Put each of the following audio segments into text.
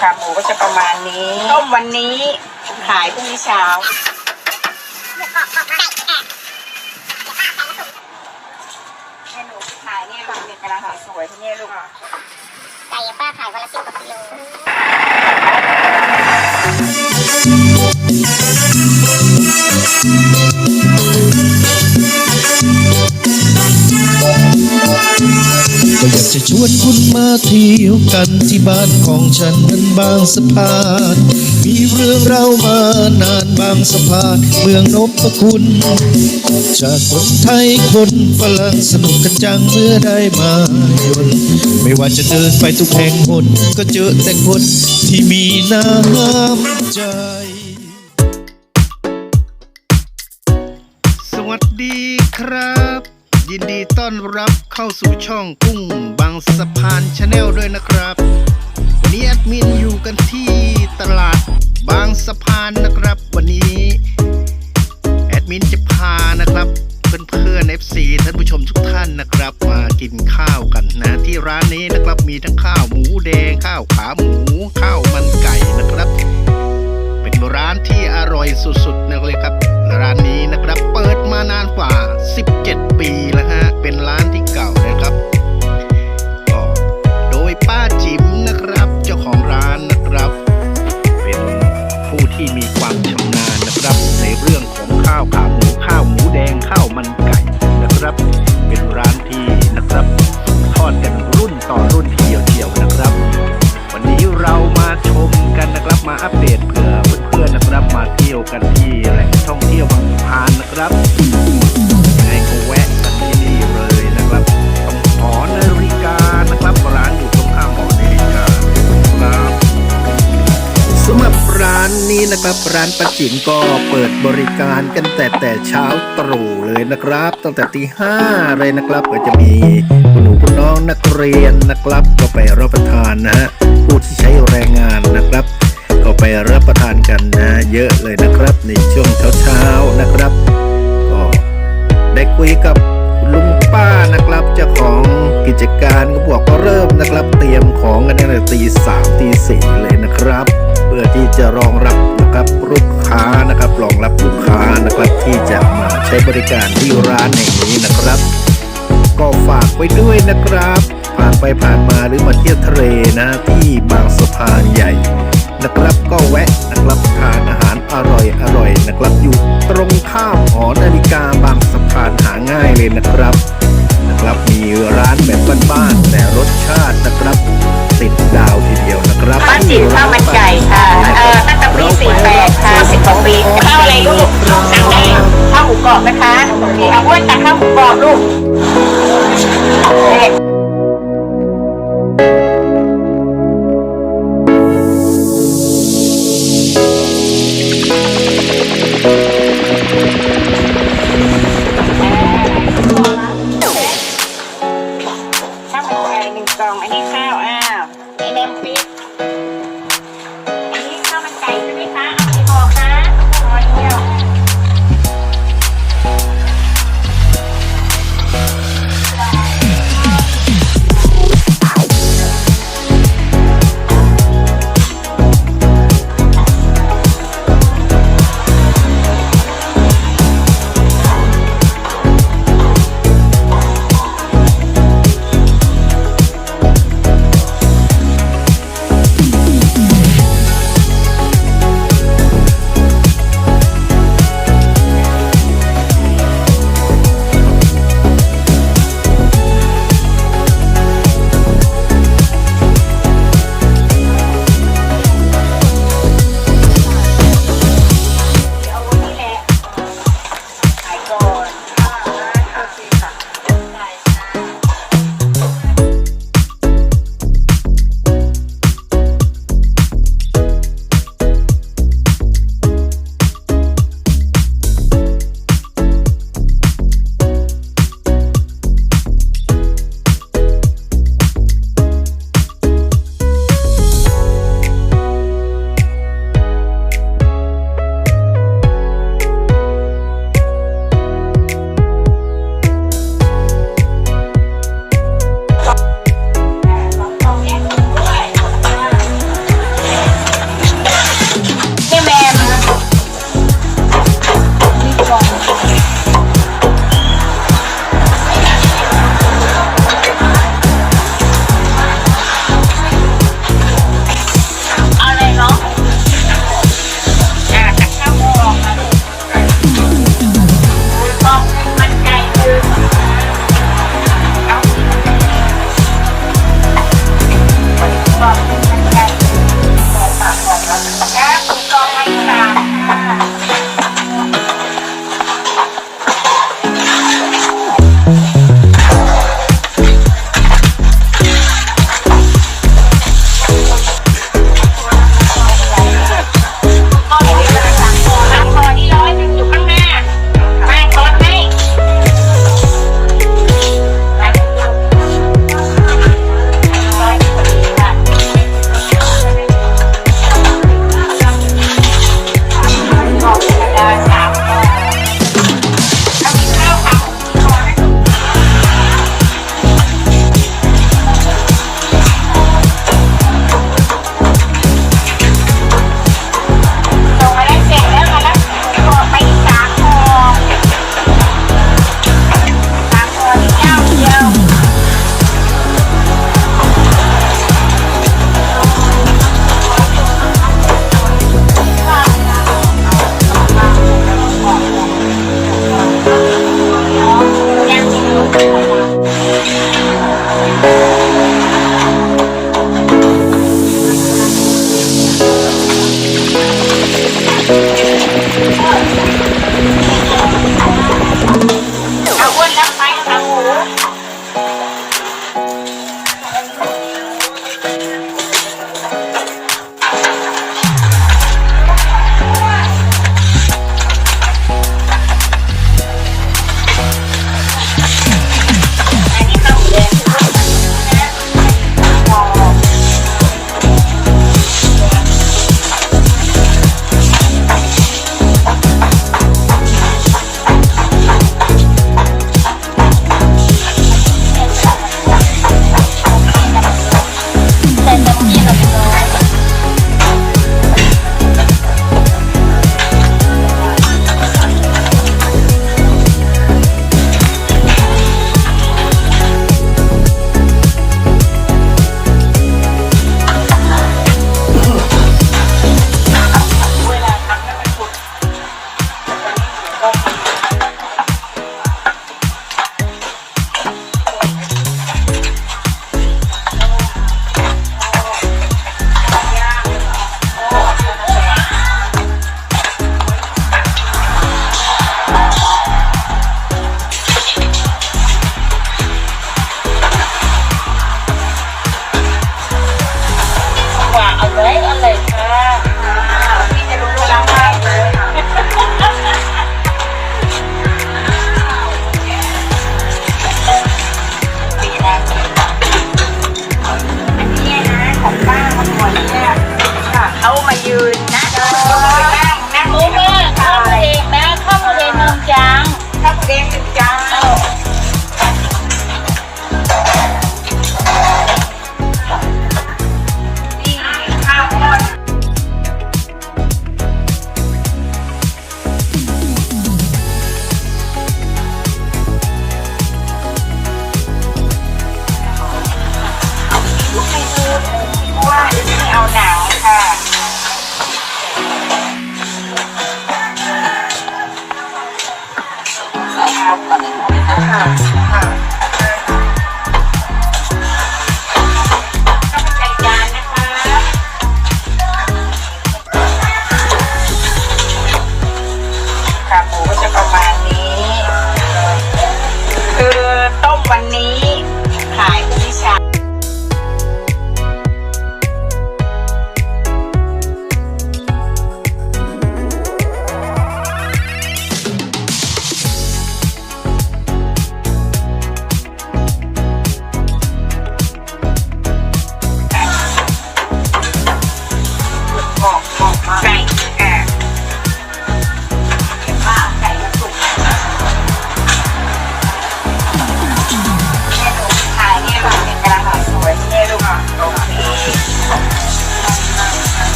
ขาหมูก็จะประมาณนี้ต้มวันนี้ขายพรุ่งนี้เช้าเนี่ยหนูขายเนี่ยลูกเนี่ยกำลังสวยๆที่เนี่ยลูกไก่ป้าขายวันละสิบกว่ากิโล ก็อยากจะชวนคุณมาเที่ยวกันที่บ้านของฉันนั้นบางสะพาน มีเรื่องเราวมานานบางสะพานเมืองนพคุณ จากคนไทยคนฝรั่งสนุกกันจังเมื่อได้มาหยนไม่ว่าจะเดินไปทุกแห่งหนก็เจอแต่คนที่มีน้ำใจสวัสดีครับ ยินดีต้อนรับเข้าสู่ช่องกุ้งบางสะพานชาแนลด้วยนะครับ วันนี้แอดมินอยู่กันที่ตลาดบางสะพานนะครับ วันนี้ แอดมินจะพานะครับ เพื่อนๆ FC ท่านผู้ชมทุกท่านนะครับ มากินข้าวกันนะ ที่ร้านนี้นะครับมีทั้งข้าวหมูแดงข้าวขาหมูข้าวมันไก่นะครับ เป็นร้านที่อร่อยสุดๆนะเลยครับ ร้านนี้นะครับเปิดมานานกว่า 17 ปีแล้วฮะ เป็นร้านที่เก่านะครับ นนี้นะครับ ร้านประจิ๋มก็เปิดบริการกันแต่แต่เช้าตรู่เลยนะครับ ตั้งแต่ตีห้าเลยนะครับ ก็จะมีคุณหนูคุณน้องนักเรียนนะครับ ก็ไปรับประทานนะฮะผู้ที่ใช้แรงงานนะครับ ก็ไปรับประทานกันนะเยอะเลยนะครับ ในช่วงเช้าๆนะครับ ก็ได้คุยกับลุงป้านะครับเจ้าของกิจการก็บอกว่าเริ่มนะครับ เตรียมของกันตั้งแต่ตีสามตีสี่เลยนะครับ เพื่อที่จะรอง ช้บริการที่ร้านแห่งนี้นะครับ ก็ฝากไว้ด้วยนะครับ ผ่านไปผ่านมาหรือมาเที่ยวทะเลนะที่บางสะพานใหญ่นะครับก็แวะนะครับทานอาหารอร่อยอร่อยนะครับ อยู่ตรงข้ามหอนาฬิกาบางสะพานหาง่ายเลยนะครับนะครับมีร้านแบบบ้านๆแต่รสชาติ วนตักข้าวหมูกรอบลูกเนี่ยข้าวมันไก่หนึ่งกล่อง อันนี้ข้าวอ้า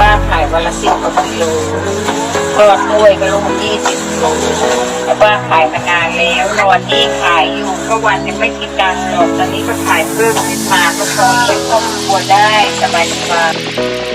บ้าขายวัลทอดด้วยก็ลูกยี่สิบกิโลแต่ว่าขายมานานแล้วรอนี้ขายอยู่ก็วันยังไม่คิดตังค์หรอกตอนนี้ก็ขายเพิ่มขึ้นมาก็พอเลี้ยงครอบครัวได้สบายสบาย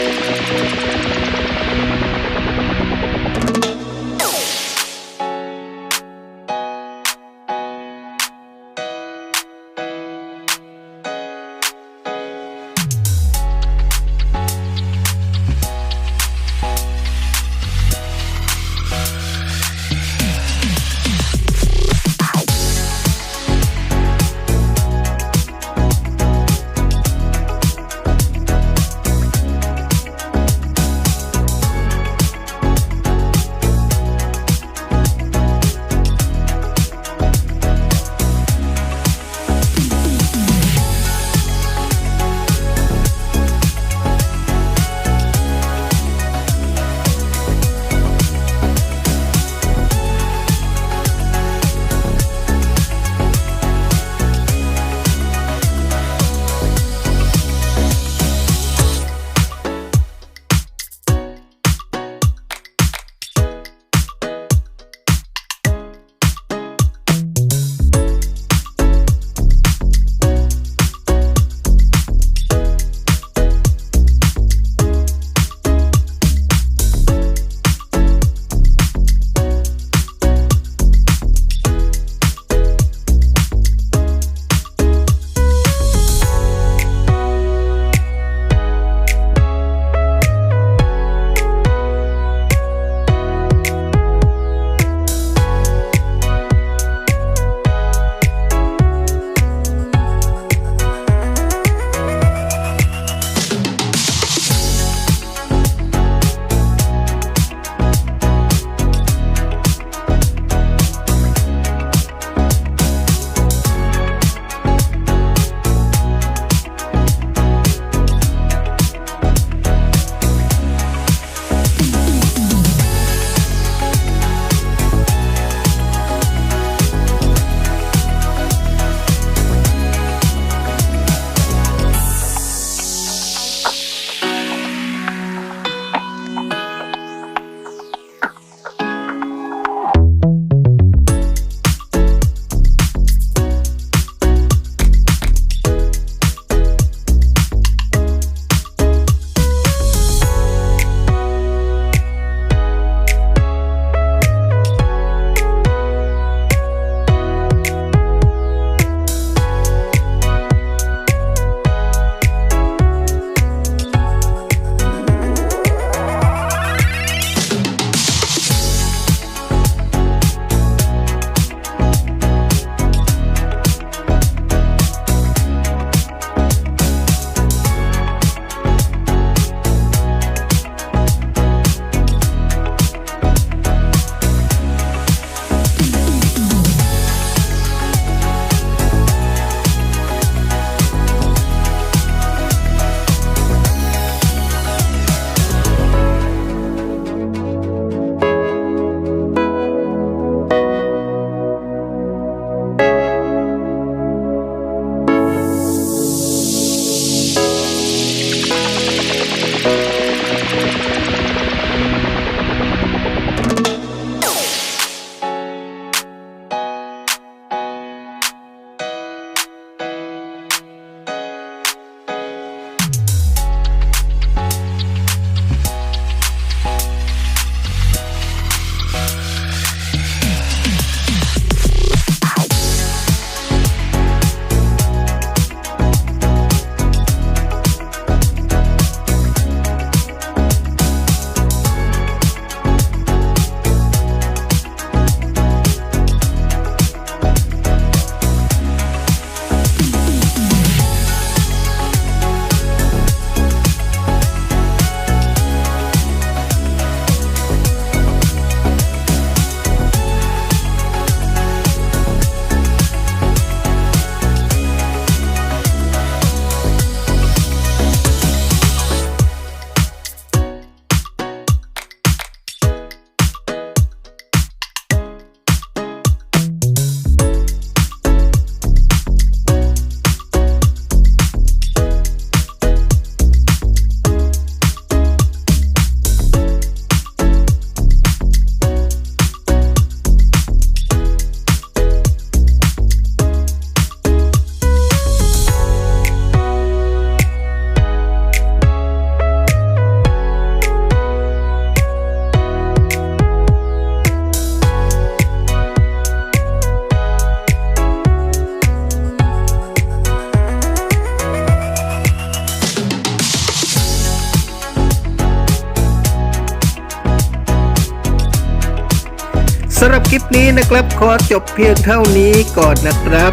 สำหรับคลิปนี้นะครับขอจบเพียงเท่านี้ก่อนนะครับ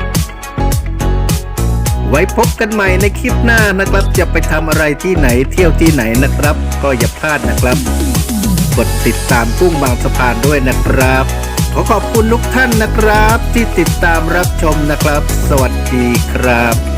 ไว้พบกันใหม่ในคลิปหน้านะครับ จะไปทำอะไรที่ไหนเที่ยวที่ไหนนะครับ ก็อย่าพลาดนะครับ กดติดตามกุ้งบางสะพานด้วยนะครับ ขอขอบคุณทุกท่านนะครับ ที่ติดตามรับชมนะครับ สวัสดีครับ